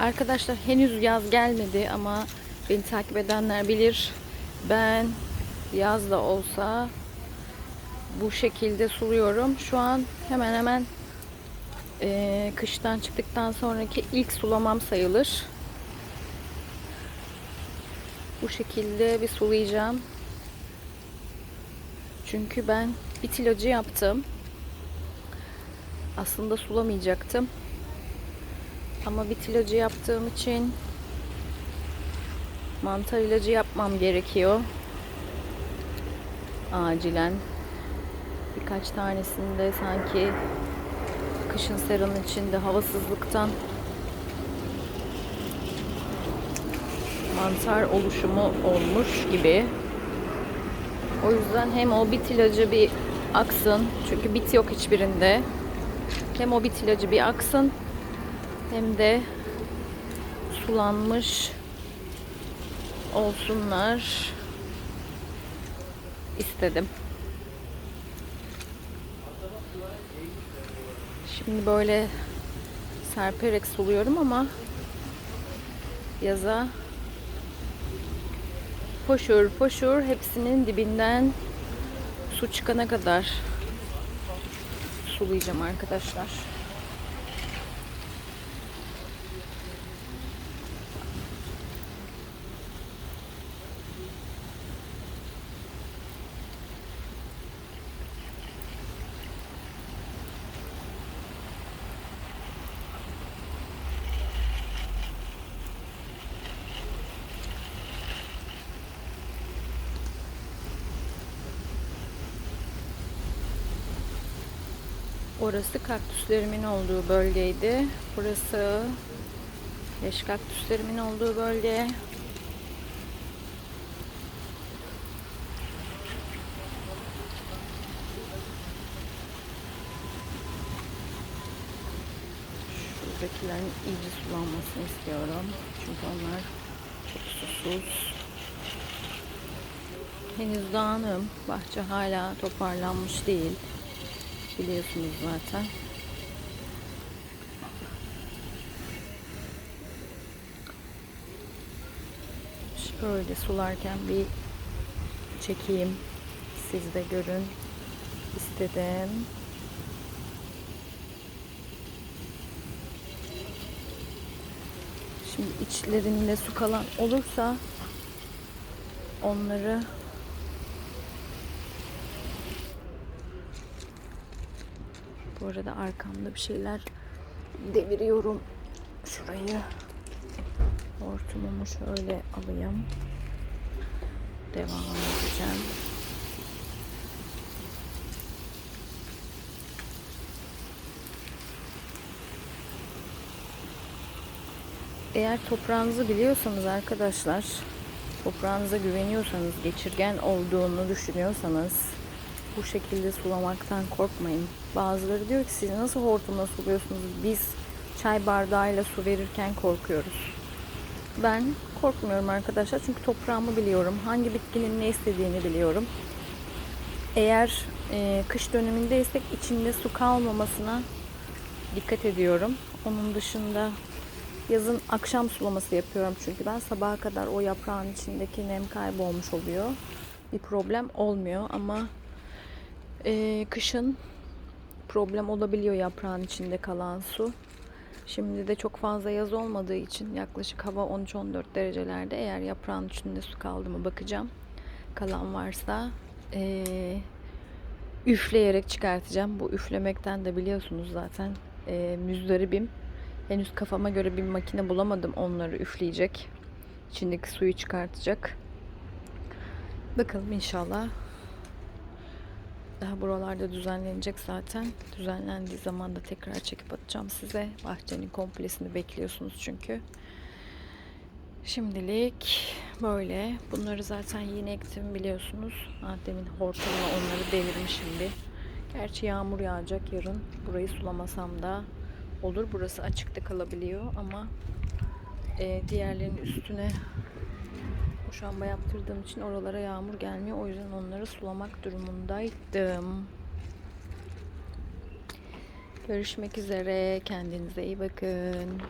Arkadaşlar henüz yaz gelmedi ama beni takip edenler bilir. Ben yaz da olsa bu şekilde suluyorum. Şu an hemen hemen eee, kıştan çıktıktan sonraki ilk sulamam sayılır. Bu şekilde bir sulayacağım. Çünkü ben bit ilacı yaptım. Aslında sulamayacaktım. Ama bit ilacı yaptığım için mantar ilacı yapmam gerekiyor. Acilen. Birkaç tanesinde sanki kışın seranın içinde havasızlıktan mantar oluşumu olmuş gibi. O yüzden hem o bit ilacı bir aksın. Çünkü bit yok hiçbirinde. Hem o bit ilacı bir aksın. Hem de sulanmış olsunlar istedim. Şimdi böyle serperek suluyorum ama yaza poşur poşur hepsinin dibinden su çıkana kadar sulayacağım arkadaşlar. Orası kaktüslerimin olduğu bölgeydi. Burası yaş kaktüslerimin olduğu bölge. Şuradakilerin iyice sulanmasını istiyorum. Çünkü onlar çok susuz. Henüz dağınım. Bahçe hala toparlanmış değil. Biliyorsunuz zaten. Şöyle sularken bir çekeyim. Siz de görün istedim. Şimdi içlerinde su kalan olursa onları Bu arada arkamda bir şeyler deviriyorum. Şurayı hortumumu şöyle alayım. Devam edeceğim. Eğer toprağınızı biliyorsanız arkadaşlar, toprağınıza güveniyorsanız, geçirgen olduğunu düşünüyorsanız bu şekilde sulamaktan korkmayın. Bazıları diyor ki siz nasıl hortumla suluyorsunuz? Biz çay bardağıyla su verirken korkuyoruz. Ben korkmuyorum arkadaşlar çünkü toprağımı biliyorum. Hangi bitkinin ne istediğini biliyorum. Eğer e, kış dönemindeysek içinde su kalmamasına dikkat ediyorum. Onun dışında yazın akşam sulaması yapıyorum çünkü ben sabaha kadar o yaprağın içindeki nem kaybolmuş oluyor. Bir problem olmuyor ama ee, kışın problem olabiliyor yaprağın içinde kalan su. Şimdi de çok fazla yaz olmadığı için yaklaşık hava 13-14 derecelerde eğer yaprağın içinde su kaldı mı bakacağım. Kalan varsa ee, üfleyerek çıkartacağım. Bu üflemekten de biliyorsunuz zaten ee, müzdaribim. Henüz kafama göre bir makine bulamadım onları üfleyecek. İçindeki suyu çıkartacak. Bakalım inşallah daha buralarda düzenlenecek zaten. Düzenlendiği zaman da tekrar çekip atacağım size. Bahçenin komplesini bekliyorsunuz çünkü. Şimdilik böyle. Bunları zaten yine ektim biliyorsunuz. Ha, demin hortumla onları devirmişim bir. Gerçi yağmur yağacak yarın. Burayı sulamasam da olur. Burası açıkta kalabiliyor ama e, diğerlerinin üstüne Muşamba yaptırdığım için oralara yağmur gelmiyor. O yüzden onları sulamak durumundaydım. Görüşmek üzere. Kendinize iyi bakın.